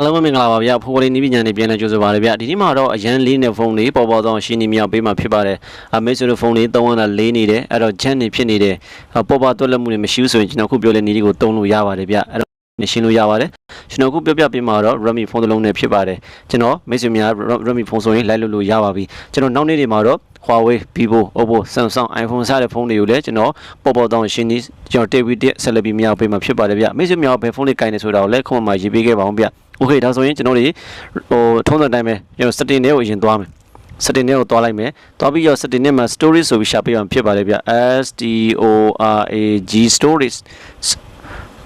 အားလုံးပဲမင်္ဂလာပါဗျာဖိုးလေးနီးပညာနေပြန်လဲကြိုဆိုပါရဗျာဒီနေ့မှာတော့အရန်လေးနဲ့ဖုန်းလေးပေါ်ပေါ်တော့ရှင်းနေမြောက်ပေးမှာဖြစ်ပါတယ်အမေဆိုတဲ့ဖုန်းလေး300တာလေးနေတယ်အဲ့တော့ဂျန်နေဖြစ်နေတယ်ပေါ်ပေါ်တွက်လက်မှုတွေမရှိဘူးဆိုရင်ကျွန်တော်ခုပြောတဲ့နီးလေးကိုတုံးလို့ရပါတယ်ဗျာအဲ့တော့နေရှင်းလို့ရပါတယ်ကျွန်တော်ခုပြောပြပေးမှာတော့ Redmi ဖုန်းတစ်လုံးနဲ့ဖြစ်ပါတယ်ကျွန်တော်မိတ်ဆွေများ Redmi ဖုန်းဆိုရင်လိုက်လို့လို့ရပါပြီကျွန်တော်နောက်နေ့တွေမှာတော့ Huawei, Vivo, Oppo, Samsung, iPhone စတဲ့ဖုန်းတွေကိုလည်းကျွန်တော်ပေါ်ပေါ်တောင်းရှင်းနေကျွန်တော် TV တက်ဆက်လက်ပြီးမြောက်ပေးမှာဖြစ်ပါတယ်ဗျမိတ်ဆွေများဘယ်ဖုန်းလေးကင်နေဆိုတာကိုလည်းခုမှမှာရေးပေးခဲ့ပါအောင်ဗျ โอเคဒါဆိုရင်ကျွန်တော်တို့ဟိုထုံးစံတိုင်းပဲကျွန်တော် setting တွေကိုအရင်သွားမယ် setting တွေကိုသွားလိုက်မယ်သွားပြီးတော့ setting နဲ့မှာ storage ဆိုပြီးရှာပေးအောင်ဖြစ်ပါတယ်ဗျ S T O R A G storage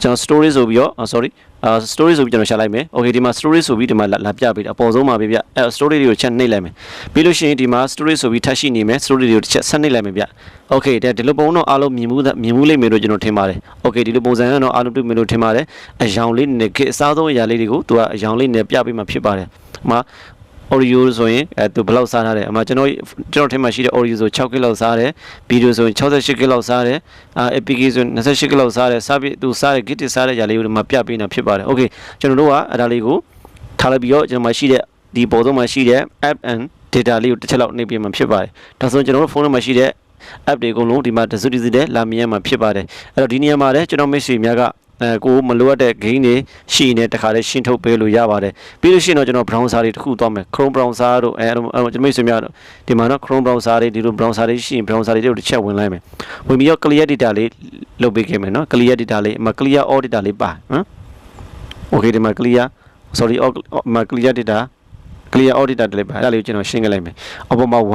ကျွန်တော် storage ဆိုပြီးတော့ sorry အာ story ဆိုပြီးကျွန်တော်ရှာလိုက်မယ်။ Okay ဒီမှာ story ဆိုပြီးဒီမှာလာလာပြပေးတာအပေါ်ဆုံးမှာပဲဗျ။အဲ story တွေကိုချက်နှိပ်လိုက်မယ်။ပြီးလို့ရှိရင်ဒီမှာ story ဆိုပြီးထပ်ရှိနေမယ်။ story တွေကိုတစ်ချက်ဆက်နှိပ်လိုက်မယ်ဗျ။ Okay တဲ့ဒီလိုပုံတော့အားလုံးမြင်မှုမြင်မှုလိမ့်မယ်လို့ကျွန်တော်ထင်ပါတယ်။ Okay ဒီလိုပုံစံကတော့အားလုံးတွေ့မယ်လို့ထင်ပါတယ်။အယောင်လေးနဲ့ခေအစားဆုံးအရာလေးတွေကိုသူကအယောင်လေးနဲ့ပြပေးမှဖြစ်ပါတယ်။ဟိုမှာ Oreo ဆိုရင်အဲသူဘယ်လောက်စားထားတယ်အမှကျွန်တော်ကျွန်တော်ထင်မှရှိတဲ့ Oreo ဆို6ကီလောက်စားတယ်ဗီဒီယိုဆိုရင်68ကီလောက်စားတယ်အာ APK ဆိုရင်28ကီလောက်စားတယ်စားပြီးသူစားတဲ့ Git စားတဲ့ຢာလေးကိုဒီမှာပြပေးနေတာဖြစ်ပါတယ် Okay ကျွန်တော်တို့ကအဲ့ဒါလေးကိုထားလိုက်ပြီးတော့ကျွန်တော်မှရှိတဲ့ဒီပေါ်ဆုံးမှာရှိတဲ့ app and data လေးကိုတစ်ချက်လောက်နှိပ်ပေးမှဖြစ်ပါတယ်ဒါဆိုရင်ကျွန်တော်တို့ဖုန်းထဲမှာရှိတဲ့ app တွေအကုန်လုံးဒီမှာတစုတစည်းတဲ့လာမြင်ရမှာဖြစ်ပါတယ်အဲ့တော့ဒီနေရာမှာလည်းကျွန်တော်မိတ်ဆွေများက အဲကိုမလိုအပ်တဲ့ gain တွေရှိနေတခါလေးရှင်းထုတ်ပေးလို့ရပါတယ်ပြီးလို့ရှိရင်တော့ကျွန်တော် browser တွေတစ်ခုသွားမယ် Chrome browser တို့အဲကျွန်တော်မိတ်ဆွေများတို့ဒီမှာတော့ Chrome browser တွေဒီလို browser တွေရှိရင် browser တွေတို့တစ်ချက်ဝင်လိုက်မယ်ဝင်ပြီးတော့ clear data လေးလုပ်ပေးခဲ့မယ်နော် clear data လေးအမ clear all data လေးပါဟမ် okay ဒီမှာ clear sorry all မ clear data clear all data လေးပါအဲ့ဒါလေးကိုကျွန်တော်ရှင်းခဲ့လိုက်မယ်အပေါ်မှာ1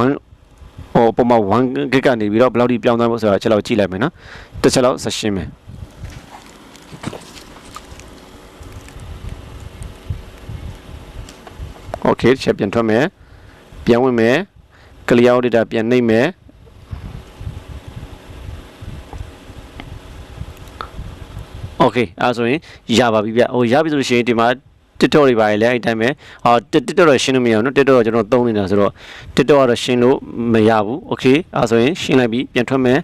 ဟိုပုံမှန်1 gig ကနေပြီးတော့ဘယ်လောက်ထိပြောင်းသွားဖို့ဆိုတာချက်လောက်ကြည့်လိုက်မယ်နော်တစ်ချက်လောက်ဆက်ရှင်းမယ် โอเคချက်ပြန်ထွက်မယ်ပြန်ဝင်မယ် clear data ပြန်နှိပ်မယ်โอเคအဲဆိုရင်ရပါပြီဗျဟိုရပြီဆိုလို့ရှိရင်ဒီမှာ TikTok တွေပါလေအဲ့တိုင်းပဲဟော TikTok တော့ရှင်းလို့မရဘူးเนาะ TikTok တော့ကျွန်တော်သုံးနေတာဆိုတော့ TikTok ကတော့ရှင်းလို့မရဘူးโอเคအဲဆိုရင်ရှင်းလိုက်ပြီပြန်ထွက်မယ်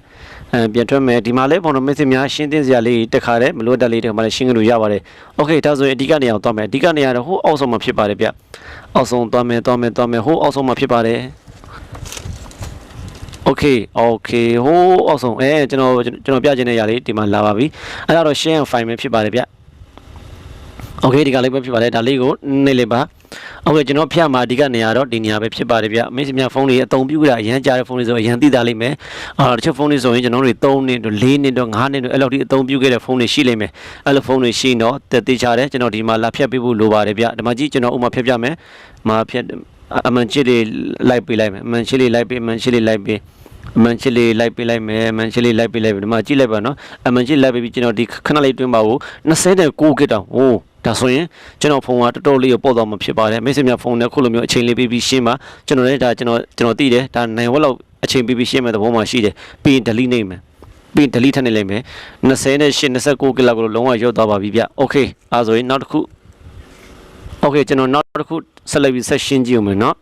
အဲပြန်ထွက်မယ်ဒီမှာလည်းဘောနော် message များရှင်းသင်းစရာလေးတက်ခါတယ်မလို့တက်လေးတွေမှာလည်းရှင်းကြလို့ရပါတယ်โอเคဒါဆိုရင်အဓိကနေအောင်သွားမယ်အဓိကနေရတော့ဟိုအောက်ဆုံးမှာဖြစ်ပါတယ်ဗျအောက်ဆုံးသွားမယ်သွားမယ်သွားမယ်ဟိုအောက်ဆုံးမှာဖြစ်ပါတယ်โอเคโอเคဟိုးအောက်ဆုံးအဲကျွန်တော်ကျွန်တော်ပြချင်တဲ့ຢာလေးဒီမှာလာပါပြီအဲ့ဒါတော့ share file ပဲဖြစ်ပါတယ်ဗျโอเคဒီကလေးပဲဖြစ်ပါတယ်ဒါလေးကိုနှိပ်လိုက်ပါ ဟုတ်ကဲ့ကျွန်တော်ဖျက်မှာအဓိကနေရာတော့ဒီနေရာပဲဖြစ်ပါတယ်ဗျအမေစမြဖုန်းလေးအတုံပြူတာအရန်ကြားတဲ့ဖုန်းလေးဆိုအရန်သိတာလိမ့်မယ်အာတချို့ဖုန်းလေးဆိုရင်ကျွန်တော်တို့3နှစ်တော့4နှစ်တော့5နှစ်တော့အဲ့လိုဒီအတုံပြူခဲ့တဲ့ဖုန်းလေးရှိလိမ့်မယ်အဲ့လိုဖုန်းလေးရှိတော့တက်သေးချာတယ်ကျွန်တော်ဒီမှာလာဖျက်ပေးဖို့လိုပါတယ်ဗျဒီမှာကြည့်ကျွန်တော်ဥမာဖျက်ပြမယ်မာဖျက်အမှန်ချစ်လေးလိုက်ပေးလိုက်မယ်အမှန်ချစ်လေးလိုက်ပေးအမှန်ချစ်လေးလိုက်ပေးမန်ချီလေးလိုက်ပေးလိုက်မယ်မန်ချီလေးလိုက်ပေးလိုက်ပြီဒီမှာကြည့်လိုက်ပါနော်အမန်ချီလိုက်ပေးပြီးကျွန်တော်ဒီခဏလေးတွင်းပါဘူး29ကတောင်ဟိုး ဒါဆိုရင်ကျွန်တော်ဖုန်းကတော်တော်လေးပေါက်သွားမှဖြစ်ပါတယ်မိတ်ဆွေများဖုန်းနဲ့ခုလိုမျိုးအချိန်လေးပေးပြီးရှင်းပါကျွန်တော်လည်းဒါကျွန်တော်ကျွန်တော်သိတယ်ဒါနိုင်ဝက်လောက်အချိန်ပေးပြီးရှင်းမဲ့သဘောမှရှိတယ်ပြီး delete နိုင်မယ်ပြီး delete ထပ်နေလိုက်မယ်28 29ကီလိုကိုလုံးဝရော့သွားပါပြီဗျ okay အဲဆိုရင်နောက်တစ်ခု okay ကျွန်တော်နောက်တစ်ခုဆက်လက်ပြီးဆက်ရှင်းကြည့်ဦးမယ်နော်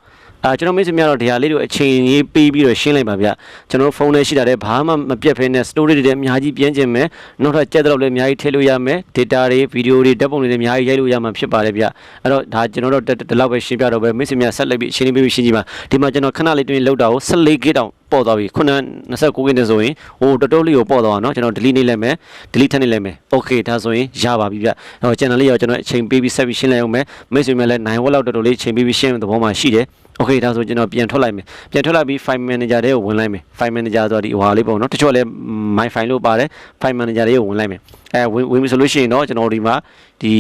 အာကျွန်တော်မိတ်ဆွေများတော့ဒီဟာလေးကိုအချိန်ကြီးပေးပြီးတော့ရှင်းလိုက်ပါဗျကျွန်တော်ဖုန်းထဲရှိတာတဲ့ဘာမှမပြတ်ဖဲနဲ့ story တွေလည်းအများကြီးပြင်းကျင်မယ်နောက်ထပ်ကြက်တော့လည်းအများကြီးထည့်လို့ရမယ် data တွေ video တွေဓာတ်ပုံတွေလည်းအများကြီးရိုက်လို့ရမှာဖြစ်ပါတယ်ဗျအဲ့တော့ဒါကျွန်တော်တို့ဒီလောက်ပဲရှင်းပြတော့ပဲမိတ်ဆွေများဆက်လိုက်ပြီးရှင်းပေးပြီးရှင်းကြည့်ပါဒီမှာကျွန်တော်ခဏလေးတွင်လောက်တာကို14 gig တောင်ပေါ့သွားပြီခုန29 gig နဲ့ဆိုရင်ဟိုတော်တော်လေးကိုပေါ့သွားတာเนาะကျွန်တော် delete နေလိုက်မယ် delete ထပ်နေလိုက်မယ် okay ဒါဆိုရင်ရပါပြီဗျဟို channel လေးရောကျွန်တော်အချိန်ပေးပြီးဆက်ပြီးရှင်းလိုက်အောင်မယ်မိတ်ဆွေများလည်း9 watt လောက်တော်တော်လေးချိန်ပေးပြီးရှင်းတဲ့သဘောမှရှိတယ် okay ဒါဆိုကျွန်တော်ပြန်ထွက်လိုက်မယ်ပြန်ထွက်လိုက်ပြီး file manager တွေကိုဝင်လိုက်မယ် file manager ဆိုတာဒီဟွာလေးပေါ့နော်တချို့လည်း my file လို့ပါတယ် file manager တွေကိုဝင်လိုက်မယ်အဲဝင်ဝင်ပြီဆိုလို့ရှိရင်တော့ကျွန်တော်ဒီမှာဒီ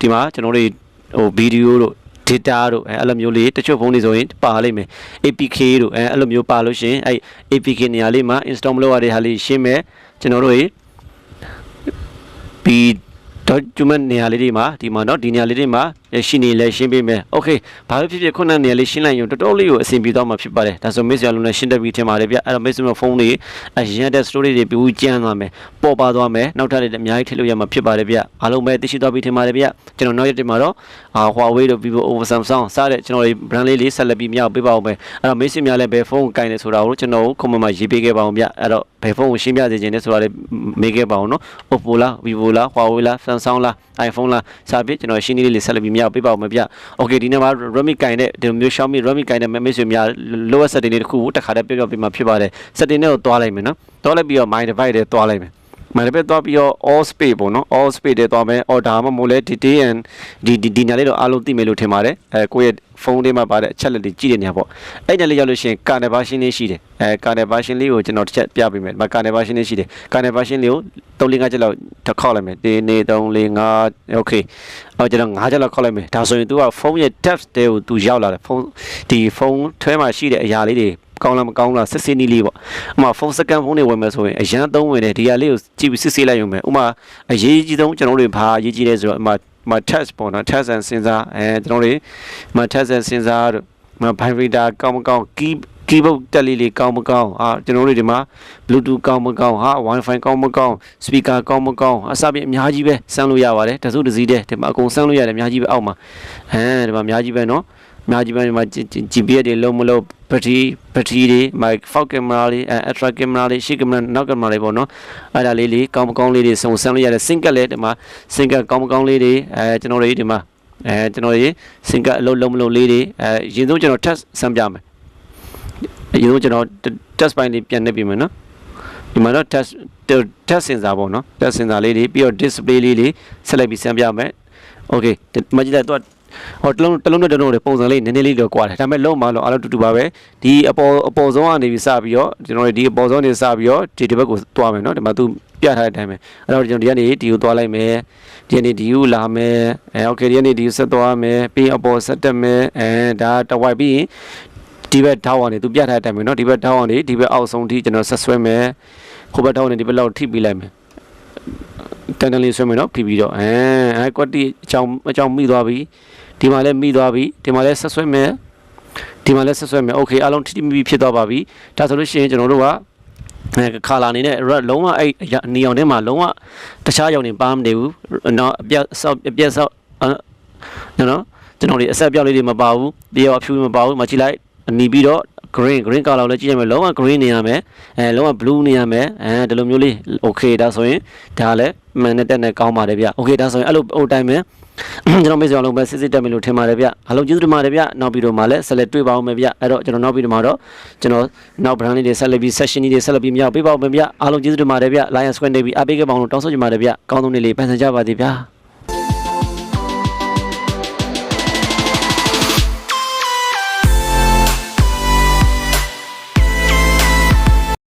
ဒီမှာကျွန်တော်တို့ဟို video တို့ data တို့အဲအဲ့လိုမျိုးလေးတချို့ဖုန်းတွေဆိုရင်ပါလိမ့်မယ် APK တို့အဲအဲ့လိုမျိုးပါလို့ရှိရင်အဲ APK နေရာလေးမှာ install မလုပ်ရတဲ့ဟာလေးရှင်းမယ်ကျွန်တော်တို့ရေဒီ document နေရာလေးတွေမှာဒီမှာเนาะဒီနေရာလေးတွေမှာ ရှိနေလဲရှင်းပေးမယ်။ Okay ဘာပဲဖြစ်ဖြစ်ခုနနေရာလေးရှင်းလိုက်ရင်တော်တော်လေးကိုအဆင်ပြေသွားမှာဖြစ်ပါတယ်။ဒါဆို miss ရလုံးနဲ့ရှင်းတတ်ပြီးထင်ပါတယ်ဗျ။အဲ့တော့ miss ရဲ့ဖုန်းတွေအရင်တဲ့ story တွေပြူကျန်းသွားမယ်။ပေါ်ပါသွားမယ်။နောက်ထပ်လည်းအများကြီးထည့်လို့ရမှာဖြစ်ပါတယ်ဗျ။အားလုံးပဲသိရှိသွားပြီးထင်ပါတယ်ဗျ။ကျွန်တော်နောက်ရက်တင်မှာတော့အာ Huawei တို့ Vivo, Oppo, Samsung စတဲ့ကျွန်တော်တွေ brand လေးလေးဆက်လက်ပြီးမြောက်ပေးပါအောင်ပဲ။အဲ့တော့ miss များလည်းဘယ်ဖုန်းကိုကင်နေဆိုတာကိုကျွန်တော်ကို comment မှာရေးပေးခဲ့ပါအောင်ဗျ။အဲ့တော့ဘယ်ဖုန်းကိုရှင်းပြစေချင်လဲဆိုတာလေးမေးခဲ့ပါအောင်နော်။ Oppo လား Vivo လား Huawei လား Samsung လား iPhone လားစပြီးကျွန်တော်ရှင်းလေးလေးဆက်လက်ပြီးမြောက်ပေးပါဦးမယ်ဗျ။ Okay ဒီနေ့မှာ Redmi ကင်တဲ့ဒီလိုမျိုး Xiaomi Redmi ကင်တဲ့မိတ်ဆွေများ lower setting လေးတစ်ခုကိုတစ်ခါတည်းပြောပြပေးမှာဖြစ်ပါတယ်။ setting တွေကိုတွားလိုက်မယ်နော်။တွားလိုက်ပြီးတော့ my device တွေတွားလိုက်မယ်။ my device တွားပြီးတော့ all space ပေါ့နော် all space တွေတွားမယ်။ order မှာမို့လဲ detail and ဒီဒီဒီညာလေးတော့အားလုံးသိမယ်လို့ထင်ပါတယ်။အဲကိုယ့်ရဲ့ဖုန်းထဲမှာပါတဲ့အချက်လက်တွေကြည့်တဲ့နေရာပေါ့။အဲ့ညာလေးရောက်လို့ရှိရင် carnet version လေးရှိတယ်။အဲ carnet version လေးကိုကျွန်တော်တစ်ချက်ပြပေးမယ်။ဒီမှာ carnet version လေးရှိတယ်။ carnet version လေးကို3 4 5ချက်လောက်တစ်ခေါက်လိုက်မယ်။ဒီနေ3 4 5 okay ။အော်ကျွန်တော်5ချက်လောက်ခေါက်လိုက်မယ်။ဒါဆိုရင် तू ကဖုန်းရဲ့ tabs တွေကို तू ရောက်လာတယ်။ဖုန်းဒီဖုန်းထဲမှာရှိတဲ့အရာလေးတွေ ကောင်းလားမကောင်းလားစစ်စစ်နီးလေးပေါ့ဥမာဖုန်းစကန်ဖုန်းတွေဝယ်မယ်ဆိုရင်အရန်သုံးဝင်တယ်ဒီဟာလေးကိုကြည့်ပြီးစစ်စစ်လိုက်ရုံပဲဥမာအရေးကြီးဆုံးကျွန်တော်တို့ဘာအရေးကြီးလဲဆိုတော့ဥမာမ test ပေါ့နော် test and စဉ်းစားအဲကျွန်တော်တို့မ test and စဉ်းစားတို့မ vibrator ကောင်းမကောင်း key keyboard တက်လေးလေးကောင်းမကောင်းအာကျွန်တော်တို့ဒီမှာ bluetooth ကောင်းမကောင်းဟာ wifi ကောင်းမကောင်း speaker ကောင်းမကောင်းအစပြင်အများကြီးပဲစမ်းလို့ရပါတယ်တစုတစည်းတည်းဒီမှာအကုန်စမ်းလို့ရတယ်အများကြီးပဲအောက်မှာအဲဒီမှာအများကြီးပဲနော်အ များကြီးပဲဒီမှာ GPS တွေလုံးမလုံး battery battery တွေ mic fog camera လေးအဲ extra camera လေးရှေ့ camera နောက် camera လေးပေါ့နော်အဲ့ဒါလေးလေးကောင်းမကောင်းလေးတွေစုံစမ်းလို့ရတယ် sync ကလည်းဒီမှာ sync ကကောင်းမကောင်းလေးတွေအဲကျွန်တော်တို့ဒီမှာအဲကျွန်တော်တို့ sync ကအလုံးလုံးမလုံးလေးတွေအဲရင်ဆုံးကျွန်တော် test ဆမ်းပြမယ်အရင်ဆုံးကျွန်တော် test ပိုင်းလေးပြန်နေပြီမယ်နော်ဒီမှာတော့ test test sensor ပေါ့နော် test sensor လေးတွေပြီးတော့ display လေးတွေဆက်လိုက်ပြီးဆမ်းပြမယ် okay မကြည့်လိုက်တော့ ဟောတလုံးတလုံးနဲ့တလုံးတွေပုံစံလေးနည်းနည်းလေးတော့ကွာတယ်ဒါပေမဲ့လုံးမလုံးအားလုံးတူတူပါပဲဒီအပေါ်အပေါ်ဆုံးကနေပြီးစပြီးတော့ကျွန်တော်တို့ဒီအပေါ်ဆုံးနေစပြီးတော့ဒီတစ်ဘက်ကိုသွားမယ်เนาะဒီမှာသူပြထားတဲ့အတိုင်းပဲအဲ့တော့ကျွန်တော်ဒီကနေဒီကိုသွားလိုက်မယ်ဒီကနေဒီကိုလာမယ်အဲโอเคဒီကနေဒီကိုဆက်သွားမယ်ပြီးအပေါ်ဆက်တက်မယ်အဲဒါတဝိုက်ပြီးရင်ဒီဘက်ထောက်အောင်နေသူပြထားတဲ့အတိုင်းပဲเนาะဒီဘက်ထောက်အောင်နေဒီဘက်အောက်ဆုံးထိကျွန်တော်ဆက်ဆွဲမယ်ဟိုဘက်ထောက်အောင်နေဒီဘက်လောက်ထိပြီးလိုက်မယ်တန်တန်လေးဆွဲမယ်เนาะပြီးပြီးတော့အဲအဲကွက်တီအချောင်းအချောင်းမိသွားပြီ ဒီမှာလည်းမိသွားပြီဒီမှာလည်းဆက်ဆွဲမယ်ဒီမှာလည်းဆက်ဆွဲမယ်โอเคအားလုံးထိထိမိမိဖြစ်သွားပါပြီဒါဆိုလို့ရှိရင်ကျွန်တော်တို့ကအဲခါလာနေနဲ့ red လုံးဝအဲ့နီအောင်ထဲမှာလုံးဝတခြားရောင်နေပါမနေဘူးเนาะအပြတ်ဆောက်အပြတ်ဆောက်နော်ကျွန်တော်ဒီအဆက်ပြောက်လေးတွေမပါဘူးတရောအဖြူမပါဘူးမကြည့်လိုက်အနီးပြီးတော့ green green color လည်းကြည့်ရမယ်လုံးဝ green နေရမယ်အဲလုံးဝ blue နေရမယ်အဲဒီလိုမျိုးလေး okay ဒါဆိုရင်ဒါလည်းမှန်တဲ့တက်နဲ့ကောင်းပါတယ်ဗျ okay ဒါဆိုရင်အဲ့လိုဟိုတိုင်းပဲ ကျွန်တော်မိတ်ဆွေအောင်လုံးပဲစစ်စစ်တက်မယ်လို့ထင်ပါတယ်ဗျအားလုံးကျေးဇူးတင်ပါတယ်ဗျနောက်ဗီဒီယိုမှာလည်းဆက်လက်တွေ့ပါအောင်မယ်ဗျအဲ့တော့ကျွန်တော်နောက်ဗီဒီယိုမှာတော့ကျွန်တော်နောက် brand လေးတွေဆက်လက်ပြီး session တွေဆက်လက်ပြီးမြောက်ပေးပါအောင်မယ်ဗျအားလုံးကျေးဇူးတင်ပါတယ်ဗျ Lion Square နေပြီးအားပေးခဲ့ပါအောင်လို့တောင်းဆိုချင်ပါတယ်ဗျကောင်းဆုံးနေ့လေးပန်ဆန်ကြပါသေးဗျ